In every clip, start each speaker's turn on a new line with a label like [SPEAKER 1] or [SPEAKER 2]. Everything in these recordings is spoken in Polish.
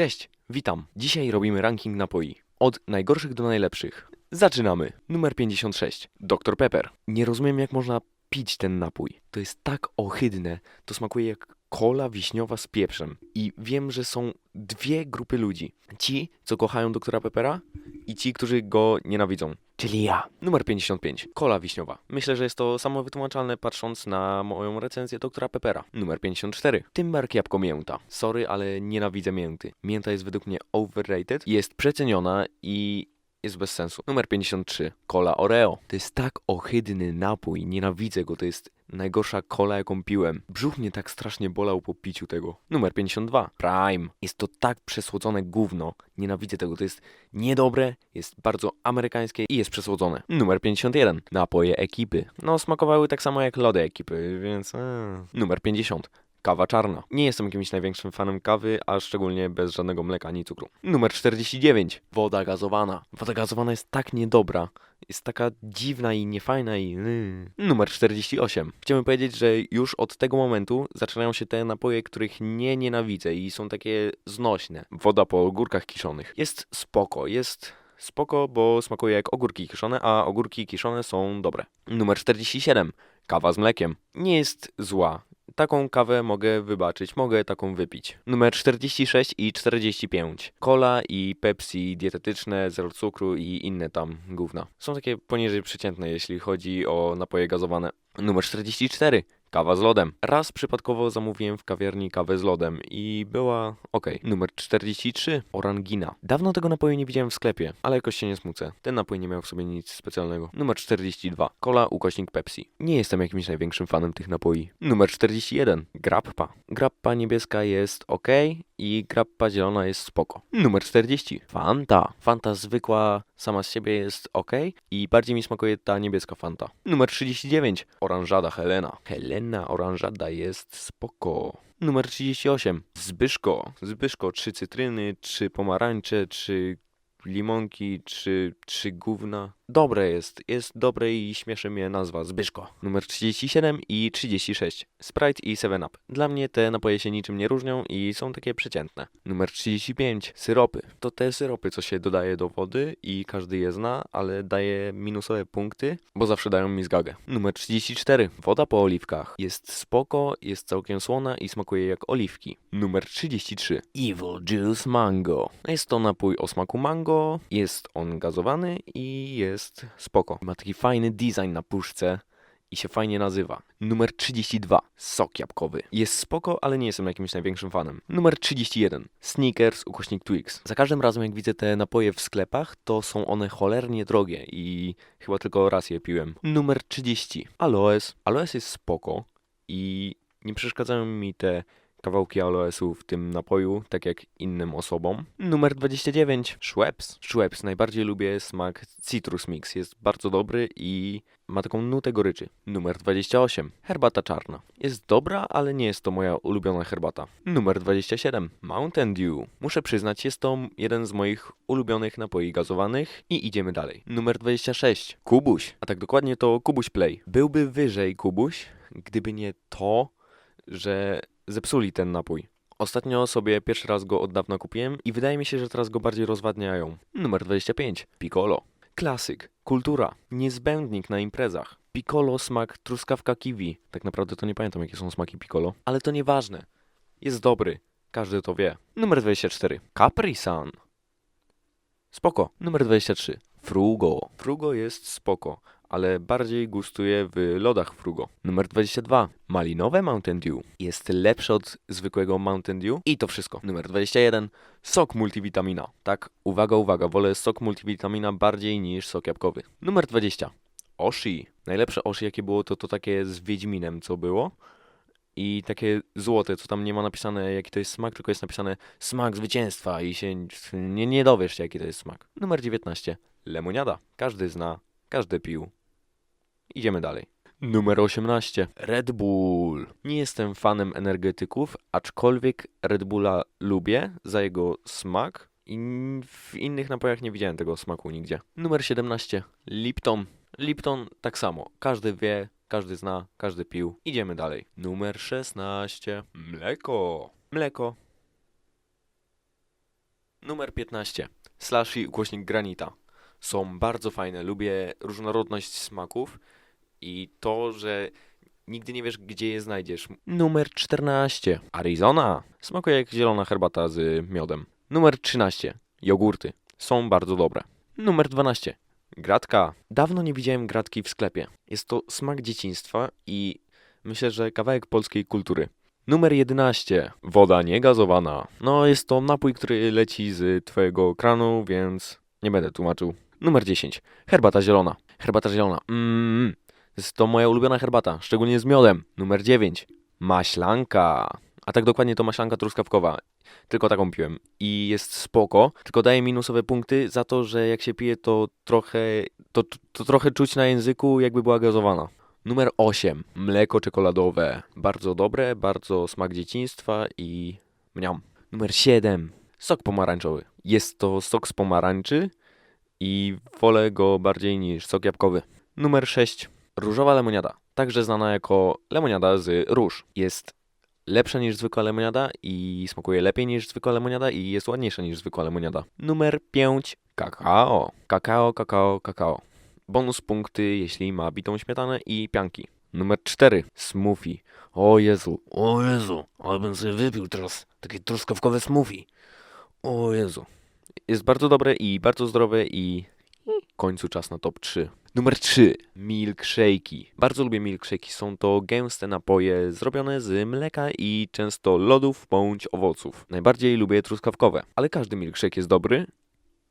[SPEAKER 1] Cześć, witam. Dzisiaj robimy ranking napoi. Od najgorszych do najlepszych. Zaczynamy. Numer 56. Dr Pepper. Nie rozumiem jak można pić ten napój. To jest tak ohydne. To smakuje jak kola wiśniowa z pieprzem. I wiem, że są dwie grupy ludzi. Ci, co kochają doktora Peppera i ci, którzy go nienawidzą. Czyli ja. Numer 55. Kola wiśniowa. Myślę, że jest to samowytłumaczalne patrząc na moją recenzję doktora Peppera. Numer 54. Tymbark jabłko mięta. Sorry, ale nienawidzę mięty. Mięta jest według mnie overrated, jest przeceniona i jest bez sensu. Numer 53. Cola Oreo. To jest tak ohydny napój, nienawidzę go, to jest najgorsza cola jaką piłem. Brzuch mnie tak strasznie bolał po piciu tego. Numer 52. Prime. Jest to tak przesłodzone gówno. Nienawidzę tego, to jest niedobre, jest bardzo amerykańskie i jest przesłodzone. Numer 51. Napoje ekipy. No, smakowały tak samo jak lody ekipy, więc... Eee. Numer 50. Kawa czarna. Nie jestem jakimś największym fanem kawy, a szczególnie bez żadnego mleka ani cukru. Numer 49. Woda gazowana. Woda gazowana jest tak niedobra. Jest taka dziwna i niefajna i... Yy. Numer 48. Chciałbym powiedzieć, że już od tego momentu zaczynają się te napoje, których nie nienawidzę i są takie znośne. Woda po ogórkach kiszonych. Jest spoko, jest spoko, bo smakuje jak ogórki kiszone, a ogórki kiszone są dobre. Numer 47. Kawa z mlekiem. Nie jest zła. Taką kawę mogę wybaczyć, mogę taką wypić. Numer 46 i 45. Cola i Pepsi dietetyczne, zero cukru i inne tam gówna. Są takie poniżej przeciętne, jeśli chodzi o napoje gazowane. Numer 44. Kawa z lodem. Raz przypadkowo zamówiłem w kawiarni kawę z lodem i była ok. Numer 43. Orangina. Dawno tego napoju nie widziałem w sklepie, ale jakoś się nie smucę. Ten napój nie miał w sobie nic specjalnego. Numer 42. Cola ukośnik Pepsi. Nie jestem jakimś największym fanem tych napoi. Numer 41. Grappa. Grappa niebieska jest ok i grappa zielona jest spoko. Numer 40. Fanta. Fanta zwykła sama z siebie jest ok i bardziej mi smakuje ta niebieska Fanta. Numer 39. Oranżada Helena. Helena oranżada jest spoko. Numer 38. Zbyszko. Zbyszko. Trzy cytryny, trzy pomarańcze, trzy limonki, czy trzy gówna. Dobre jest, jest dobre i śmieszy mnie nazwa Zbyszko. Numer 37 i 36. Sprite i 7up. Dla mnie te napoje się niczym nie różnią i są takie przeciętne. Numer 35. Syropy. To te syropy, co się dodaje do wody i każdy je zna, ale daje minusowe punkty, bo zawsze dają mi zgagę. Numer 34. Woda po oliwkach. Jest spoko, jest całkiem słona i smakuje jak oliwki. Numer 33. Evil Juice Mango. Jest to napój o smaku mango, jest on gazowany i jest spoko. Ma taki fajny design na puszce i się fajnie nazywa. Numer 32. Sok jabłkowy. Jest spoko, ale nie jestem jakimś największym fanem. Numer 31. Snickers ukośnik Twix. Za każdym razem jak widzę te napoje w sklepach, to są one cholernie drogie i chyba tylko raz je piłem. Numer 30. Aloes. Aloes jest spoko i nie przeszkadzają mi te kawałki aloesu w tym napoju, tak jak innym osobom. Numer 29. Schweppes. Schweppes. Najbardziej lubię smak Citrus Mix. Jest bardzo dobry i ma taką nutę goryczy. Numer 28. Herbata czarna. Jest dobra, ale nie jest to moja ulubiona herbata. Numer 27. Mountain Dew. Muszę przyznać, jest to jeden z moich ulubionych napoi gazowanych i idziemy dalej. Numer 26. Kubuś. A tak dokładnie to Kubuś Play. Byłby wyżej Kubuś, gdyby nie to, że zepsuli ten napój. Ostatnio sobie pierwszy raz go od dawna kupiłem i wydaje mi się, że teraz go bardziej rozwadniają. Numer 25. Piccolo. Klasyk. Kultura. Niezbędnik na imprezach. Piccolo smak truskawka kiwi. Tak naprawdę to nie pamiętam jakie są smaki Piccolo, ale to nieważne. Jest dobry. Każdy to wie. Numer 24. Capri Sun. Spoko. Numer 23. Frugo. Frugo jest spoko, ale bardziej gustuje w lodach Frugo. Numer 22. Malinowe Mountain Dew. Jest lepsze od zwykłego Mountain Dew. I to wszystko. Numer 21. Sok multivitamina. Tak, uwaga, uwaga, wolę sok multivitamina bardziej niż sok jabłkowy. Numer 20. Oshi. Najlepsze Oshi jakie było to to takie z Wiedźminem co było. I takie złote, co tam nie ma napisane jaki to jest smak, tylko jest napisane smak zwycięstwa i się nie, nie dowiesz jaki to jest smak. Numer 19. Lemoniada. Każdy zna, każdy pił. Idziemy dalej. Numer 18. Red Bull. Nie jestem fanem energetyków, aczkolwiek Red Bulla lubię za jego smak. I w innych napojach nie widziałem tego smaku nigdzie. Numer 17. Lipton. Lipton tak samo. Każdy wie, każdy zna, każdy pił. Idziemy dalej. Numer 16. Mleko. Mleko. Numer 15. Slushy ukośnik granita. Są bardzo fajne. Lubię różnorodność smaków i to, że nigdy nie wiesz, gdzie je znajdziesz. Numer 14. Arizona. Smakuje jak zielona herbata z miodem. Numer 13. Jogurty. Są bardzo dobre. Numer 12. Gratka. Dawno nie widziałem gratki w sklepie. Jest to smak dzieciństwa i myślę, że kawałek polskiej kultury. Numer 11. Woda niegazowana. No, jest to napój, który leci z twojego kranu, więc nie będę tłumaczył. Numer 10. Herbata zielona. Herbata zielona. Mmm. Jest to moja ulubiona herbata, szczególnie z miodem. Numer 9. Maślanka. A tak dokładnie to maślanka truskawkowa. Tylko taką piłem. I jest spoko, tylko daje minusowe punkty za to, że jak się pije, to trochę, to, to trochę czuć na języku, jakby była gazowana. Numer 8. Mleko czekoladowe. Bardzo dobre, bardzo smak dzieciństwa i mniam. Numer 7. Sok pomarańczowy. Jest to sok z pomarańczy i wolę go bardziej niż sok jabłkowy. Numer 6. Różowa lemoniada. Także znana jako lemoniada z róż. Jest lepsza niż zwykła lemoniada i smakuje lepiej niż zwykła lemoniada i jest ładniejsza niż zwykła lemoniada. Numer 5. Kakao. Kakao, kakao, kakao. Bonus punkty, jeśli ma bitą śmietanę i pianki. Numer 4. Smoothie. O Jezu, o Jezu, ale bym sobie wypił teraz takie truskawkowe smoothie. O Jezu. Jest bardzo dobre i bardzo zdrowe i końcu czas na top 3. Numer 3. Milkshake'i. Bardzo lubię milkshake'i. Są to gęste napoje zrobione z mleka i często lodów bądź owoców. Najbardziej lubię truskawkowe, ale każdy milkshake jest dobry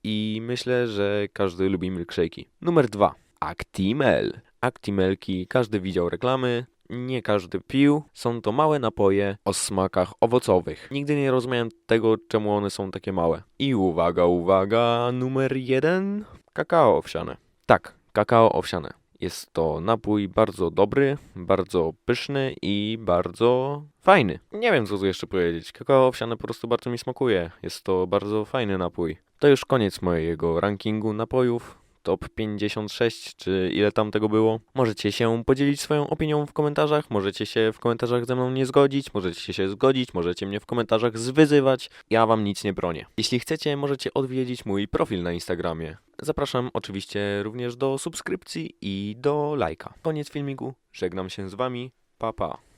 [SPEAKER 1] i myślę, że każdy lubi milkshake'i. Numer 2. Actimel. Actimelki, każdy widział reklamy, nie każdy pił. Są to małe napoje o smakach owocowych. Nigdy nie rozumiałem tego, czemu one są takie małe. I uwaga, uwaga, numer 1. Kakao owsiane. Tak, kakao owsiane. Jest to napój bardzo dobry, bardzo pyszny i bardzo fajny. Nie wiem, co tu jeszcze powiedzieć. Kakao owsiane po prostu bardzo mi smakuje. Jest to bardzo fajny napój. To już koniec mojego rankingu napojów. Top 56, czy ile tam tego było. Możecie się podzielić swoją opinią w komentarzach, możecie się w komentarzach ze mną nie zgodzić, możecie się zgodzić, możecie mnie w komentarzach zwyzywać. Ja wam nic nie bronię. Jeśli chcecie, możecie odwiedzić mój profil na Instagramie. Zapraszam oczywiście również do subskrypcji i do lajka. Koniec filmiku. Żegnam się z wami. Pa pa.